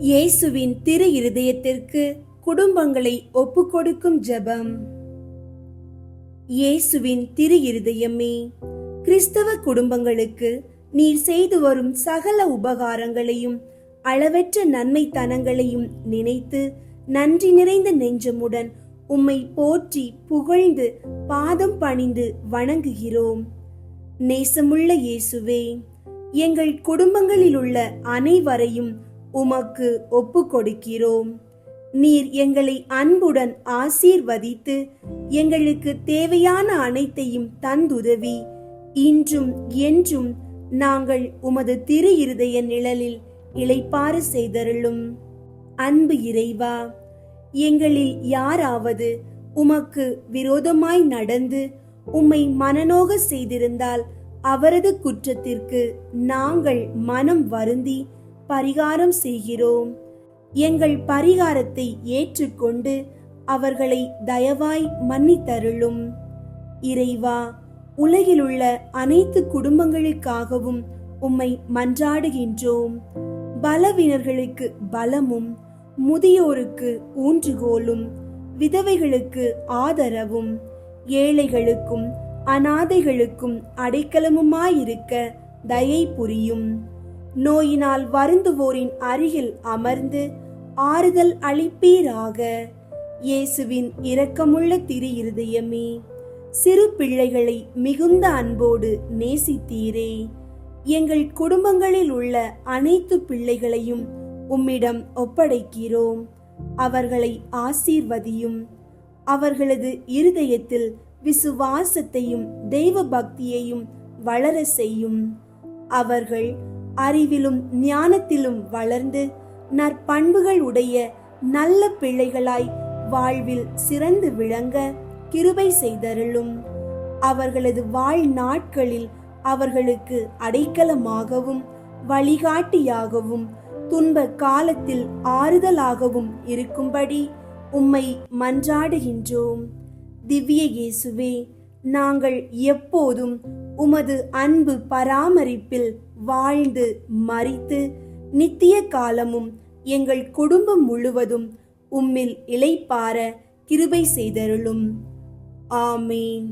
இயேசுவின் திரு இருதயத்திற்கு குடும்பங்களை ஒப்புக்கொடுக்கும் ஜெபம். இயேசுவின் திரு இருதயமே கிறிஸ்தவ குடும்பங்களுக்கு நீர் செய்து வரும் சகல உபகாரங்களையும் அளவற்ற நன்மைத்தனங்களையும் நினைத்து நன்றி நிறைந்த நெஞ்சமுடன் உம்மை போற்றி புகழ்ந்து பாதம் பணிந்து வணங்குகிறோம். நேசமுள்ள இயேசுவே எங்கள் குடும்பங்களில் உள்ள அனைவரையும் உமக்கு ஒப்பு கொடுக்கிறோம் நீர் எங்களை அன்புடன் ஆசீர்வதித்து எங்களுக்கு தேவையான அனைத்தையும் தந்துதவி. இன்றும் என்றும் நாங்கள் உமது திரு இருதய நிழலில் இளைப்பாறு செய்தருளும். அன்பு இறைவா எங்களில் யாராவது உமக்கு விரோதமாய் நடந்து உம்மை மனநோக செய்திருந்தால் அவரது குற்றத்திற்கு நாங்கள் மனம் வருந்தி பரிகாரம் செய்கிறோம். எங்கள் பரிகாரத்தை ஏற்றுக்கொண்டு அவர்களை தயவாய் மன்னித்தருளும். இறைவா உலகிலுள்ள அனைத்து குடும்பங்களுக்காகவும் உம்மை மன்றாடுகின்றோம். பலவீனர்களுக்கு பலமும் முதியோருக்கு ஊன்றுகோலும் விதவைகளுக்கு ஆதரவும் ஏழைகளுக்கும் அனாதைகளுக்கும் அடைக்கலமுமாயிருக்க தயை புரியும். நோயினால் வருந்துவோரின் அருகில் அமர்ந்து ஆறுதல் அளிப்பீராக. இயேசுவின் இரக்கமுள்ள திரு இருதயமே சிறு பிள்ளைகளை மிகுந்த அன்போடு நேசித்தீரே. எங்கள் குடும்பங்களில் உள்ள அனைத்து பிள்ளைகளையும் உம்மிடம் ஒப்படைக்கிறோம். அவர்களை ஆசீர்வதியும் அவர்களது இருதயத்தில் விசுவாசத்தையும் தெய்வ பக்தியையும் வளர செய்யும். அவர்கள் அறிவிலும் ஞானத்திலும் வளர்ந்து நற்பண்புகள் உடைய நல்ல பிள்ளைகளாய் வாழ்வில் சிறந்து விளங்க கிருபை செய்தருளும். அவர்களது வாழ்நாட்களில் அவர்களுக்கு அடைக்கலமாகவும் வழிகாட்டியாகவும் துன்ப காலத்தில் ஆறுதலாகவும் இருக்கும்படி உம்மை மன்றாடுகின்றோம். திவ்ய இயேசுவே நாங்கள் எப்போதும் உமது அன்பு பராமரிப்பில் வாழ்ந்து மறித்து நித்திய காலமும் எங்கள் குடும்பம் முழுவதும் உம்மில் இளைப்பார கிருபை செய்தருளும். ஆமேன்.